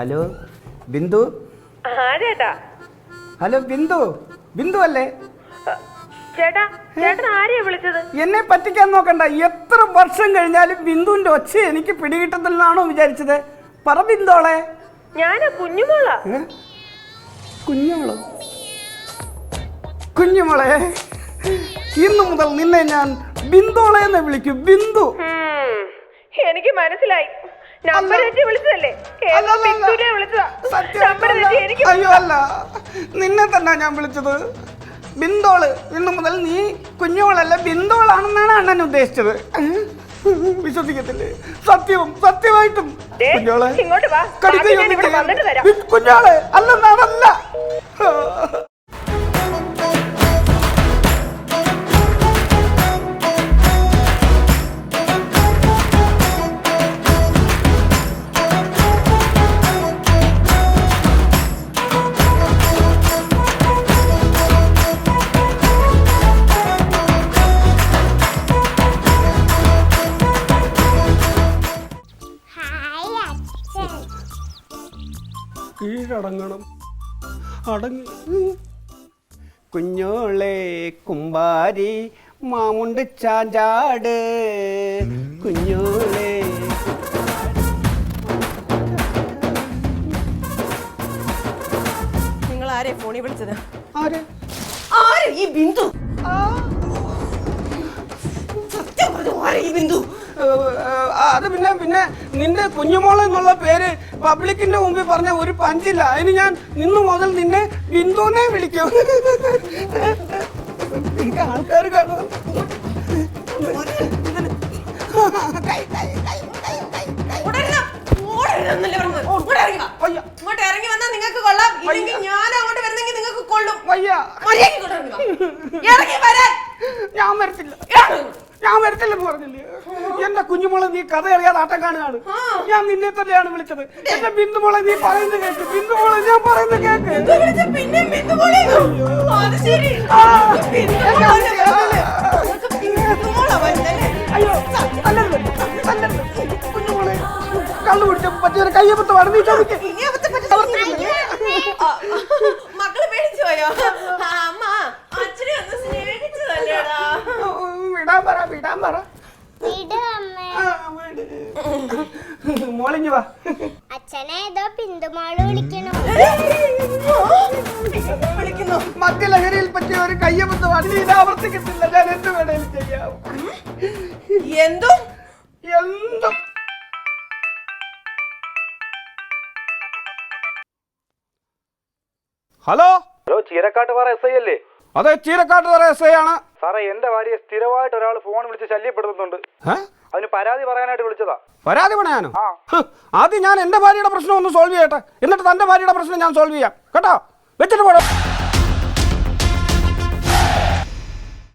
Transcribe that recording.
Hello Bindu? ആ ചേട്ടാ. Hello Bindu? Bindu അല്ലേ? ചേട്ടാ ചേട്ടൻ ആരെയാ വിളിച്ചത്? എന്നെ പറ്റിക്കാൻ നോക്കണ്ട. എത്ര വർഷം കഴിഞ്ഞാലും ബിന്ദുവിന്റെ ഒച്ച എനിക്ക് പിടികിട്ടത്തില്ലെന്നാണോ വിചാരിച്ചത്? പറ ബിന്ദോളെ ഞാനാ? കുഞ്ഞുമോൾ. കുഞ്ഞുമോളെ? ഇന്നു മുതൽ നിന്നെ ഞാൻ ബിന്ദോളെ എന്ന് വിളിക്കും. ബിന്ദു. എനിക്ക് മനസ്സിലായി. നമ്പർ. തെറ്റി വിളിച്ചതല്ലേ? ഏതോ വിളിച്ചതാ. സത്യം നമ്പർ തെറ്റി എനിക്ക് അയ്യോ അല്ല. നിന്നെ തന്നെ ഞാൻ വിളിച്ചത്. ബിന്ദോൾ ഇന്നു മുതൽ നീ കുഞ്ഞോളല്ല ബിന്ദോളാണെന്നാണ് അണ്ണൻ ഉദ്ദേശിച്ചത്. വിശ്വസിക്കത്തില്ലേ? സത്യവും സത്യമായിട്ടും. കുഞ്ഞോളെ ഇങ്ങോട്ട് വാ. കീഴടങ്ങണം. അടങ്ങി. കുഞ്ഞോളെ കുമ്പാരി മാമുണ്ട് ചാഞ്ചാട്. കുഞ്ഞോളെ. നിങ്ങൾ ആരെ ഫോണിൽ വിളിച്ചത്? ആര്? ആര് ഈ ബിന്ദു? സത്യം പറഞ്ഞു ആരെ ഈ ബിന്ദു? അത് പിന്നെ പിന്നെ നിന്റെ കുഞ്ഞുമോൾ എന്നുള്ള പേര് പബ്ലിക്കിന്റെ മുമ്പിൽ പറഞ്ഞ ഒരു പഞ്ചില്ല. അതിന് ഞാൻ നിന്ന് മുതൽ നിന്നെ ബിന്ദുവിനെ വിളിക്കും. ആൾക്കാർ കാണും. ഇങ്ങോട്ട് ഇറങ്ങി വന്നാൽ നിങ്ങൾക്ക് കൊള്ളാം ഇല്ലെങ്കിൽ ഞാൻ അങ്ങോട്ട് വരുന്നെങ്കിൽ നിങ്ങൾക്ക് കൊള്ളും. ഇറങ്ങി വരാൻ. ഞാൻ വരത്തില്ല. ഞാൻ വരത്തില്ലെന്ന് പറഞ്ഞില്ലേ? എന്റെ കുഞ്ഞുമോളെ നീ കഥ അറിയാതെ ആട്ടം കാണുകയാണ്. ഞാൻ നിന്നെ തന്നെയാണ് വിളിച്ചത്. എന്റെ ബിന്ദുമോളെ നീ പറയുന്നത് കേക്ക്. ബിന്ദുമോളെ ഞാൻ പറയുന്നത് കേക്ക്? അയ്യോ. കുഞ്ഞുമോളെ കള്ളു കുടിച്ച പറ്റിയൊരു കയ്യപ്പത്ത് നീ ചോദിക്ക്. മക്കൾ പേടിച്ചു പോയോ ആ, അമ്മ അച്ഛനെ ഒന്ന് സ്നേഹിച്ചതല്ലേടാ വിടാൻ പറ വിടാൻ പറ. മോളിഞ്ഞു വാ. അച്ഛനെ ഏതോ പിന്തുമോൾ വിളിക്കണു വിളിക്കുന്നു. മദ്യലഹരിയിൽ പറ്റിയ ഒരു കയ്യബദ്ധമാണ് ഇത് ആവർത്തിക്കത്തില്ല. ഞാൻ എന്ത് വേണേലും ചെയ്യാം. എന്തും? എന്തും. Hello? Hello Cheerakattupara S I അല്ലേ? അതെ ചീരക്കാട്ട് തറ എസ് ഐ ആണ്. സാറേ എന്റെ ഭാര്യയെ സ്ഥിരമായിട്ട് ഒരാൾ ഫോൺ വിളിച്ച് ശല്യപ്പെടുത്തുന്നുണ്ട്? അതിന് പരാതി പറയാനായിട്ട് വിളിച്ചതാ. പരാതി പറയാനോ ആദ്യം ഞാൻ എന്റെ ഭാര്യയുടെ പ്രശ്നം ഒന്ന് സോൾവ് ചെയ്യട്ടെ. എന്നിട്ട് തന്റെ ഭാര്യയുടെ പ്രശ്നം ഞാൻ സോൾവ് ചെയ്യാം. കേട്ടോ? വെച്ചിട്ട് പോടോ.